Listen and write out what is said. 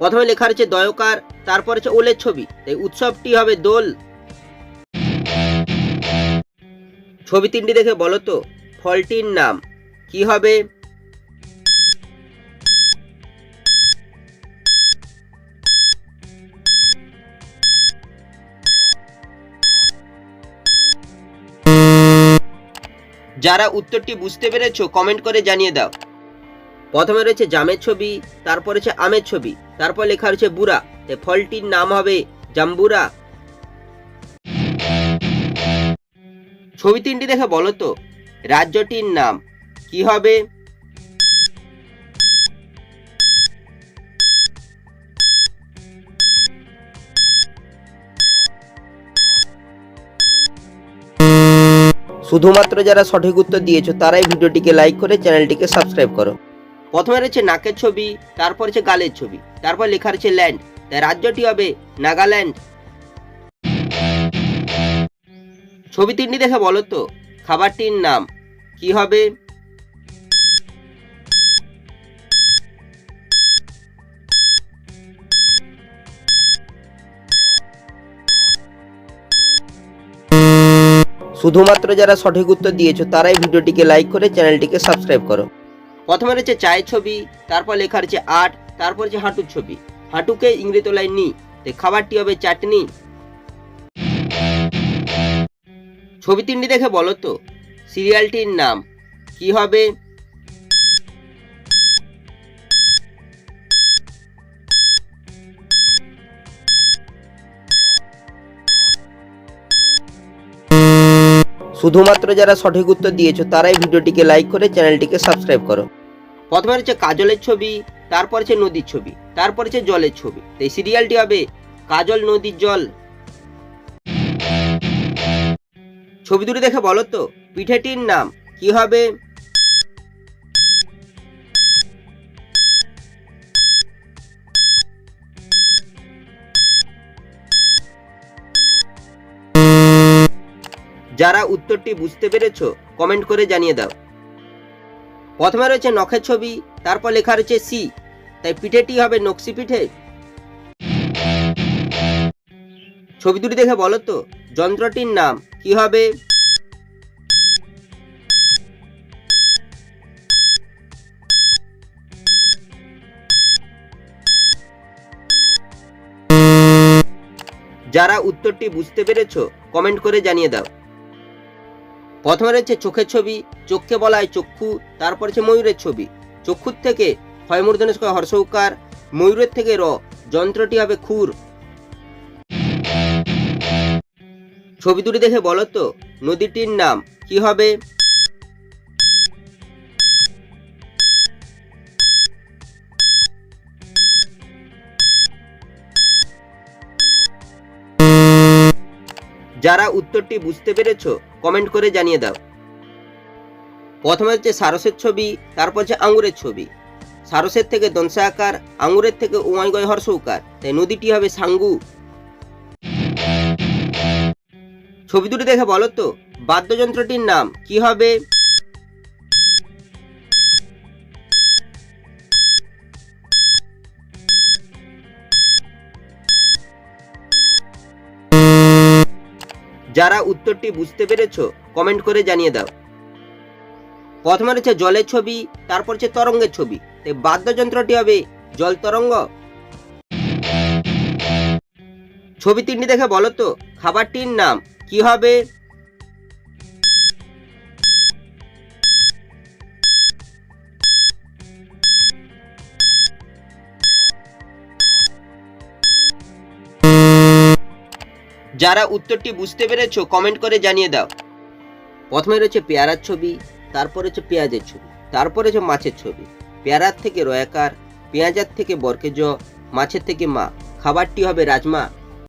প্রথমে লেখা রয়েছে দয়কার, তারপর হচ্ছে ওলের ছবি। তাই উৎসবটি হবে দোল। ছবি তিনটি দেখে বলো তো, ফলটির নাম কি হবে? যারা উত্তরটি বুঝতে পেরেছ কমেন্ট করে জানিয়ে দাও। প্রথমে রয়েছে জামের ছবি, তারপর রয়েছে আমের ছবি, তারপর লেখা রয়েছে বুড়া। তাই ফলটির নাম হবে জাম্বুরা। ছবি তিনটি দেখে বলো তো, রাজ্যটির নাম কি হবে? শুধুমাত্র যারা সঠিক উত্তর দিয়েছ, তারাই ভিডিওটিকে লাইক করে চ্যানেলটিকে সাবস্ক্রাইব করো। প্রথমে রয়েছে নাকের ছবি, তারপর হচ্ছে গালের ছবি, তারপর লেখা রয়েছে ল্যান্ড, তাই রাজ্যটি হবে নাগাল্যান্ড। ছবি তিনটি দেখে, বলো তো, খাবারটির নাম কি হবে? শুধুমাত্র যারা সঠিক উত্তর দিয়েছ, তারাই ভিডিওটিকে লাইক করে চ্যানেলটিকে সাবস্ক্রাইব করো। প্রথমে রয়েছে চায়ের ছবি, তারপর লেখা রয়েছে আট তারপর হচ্ছে হাঁটুর ছবি। হাঁটুকে ইংরেজি তোলায় নি। খাবারটি হবে চাটনি। ছবি তিনটি দেখে বলো তো। সিরিয়ালটির নাম। কি হবে? শুধুমাত্র যারা সঠিক উত্তর দিয়েছ, তারাই ভিডিওটিকে লাইক করে চ্যানেলটিকে সাবস্ক্রাইব করো। প্রথমে হচ্ছে কাজলের ছবি, তারপর হচ্ছে নদীর ছবি, তারপর হচ্ছে জলের ছবি। এই সিরিয়ালটি হবে কাজল নদীর জল। ছবি দুটি দেখে বলো তো, পিঠেটির নাম, কি হবে? যারা উত্তরটি বুঝতে পেরেছ কমেন্ট করে জানিয়ে দাও। প্রথমে রয়েছে নখের ছবি, তারপর লেখা রয়েছে সি। তাই পিঠেটি হবে নকশি পিঠে। ছবি দুটি দেখে বলো তো, যন্ত্রটির নাম কি হবে? যারা উত্তরটি বুঝতে পেরেছ কমেন্ট করে জানিয়ে দাও। প্রথমে রয়েছে চোখের ছবি, চোখকে বলা হয় চক্ষু, তারপর হচ্ছে ময়ূরের ছবি। চক্ষুর থেকে ক্ষয়মূর্ধনের সঙ্গে হর্ষৌকার ময়ূরের থেকে র, যন্ত্রটি হবে খুর ছবি দুটি দেখে বলো তো, নদীটির নাম কি হবে? যারা উত্তরটি বুঝতে পেরেছ কমেন্ট করে জানিয়ে দাও। প্রথমে হচ্ছে সারসের ছবি, তারপর হচ্ছে আঙুরের ছবি। সারসের থেকে দংশা আকার, আঙুরের থেকে উমাইগয় হর্ষৌকার তাই নদীটি হবে সাঙ্গু। ছবি দুটি দেখে বলো তো, বাদ্যযন্ত্রটির নাম কি হবে? যারা উত্তরটি বুঝতে পেরেছ কমেন্ট করে জানিয়ে দাও। প্রথমে রয়েছে জলের ছবি, তারপর হচ্ছে তরঙ্গের ছবি। তাই বাদ্যযন্ত্রটি হবে জল তরঙ্গ। ছবি তিনটি দেখে বলো তো, খাবারটির নাম কি হবে? যারা উত্তরটি বুঝতে পেরেছ কমেন্ট করে জানিয়ে দাও। প্রথমে রয়েছে পেয়ারার ছবি, তারপর হচ্ছে পেঁয়াজের ছবি, তারপরে হচ্ছে মাছের ছবি। পেয়ারার থেকে রয়াকার, পেঁয়াজার থেকে বরকেজ, মাছের থেকে মা। খাবারটি হবে রাজমা।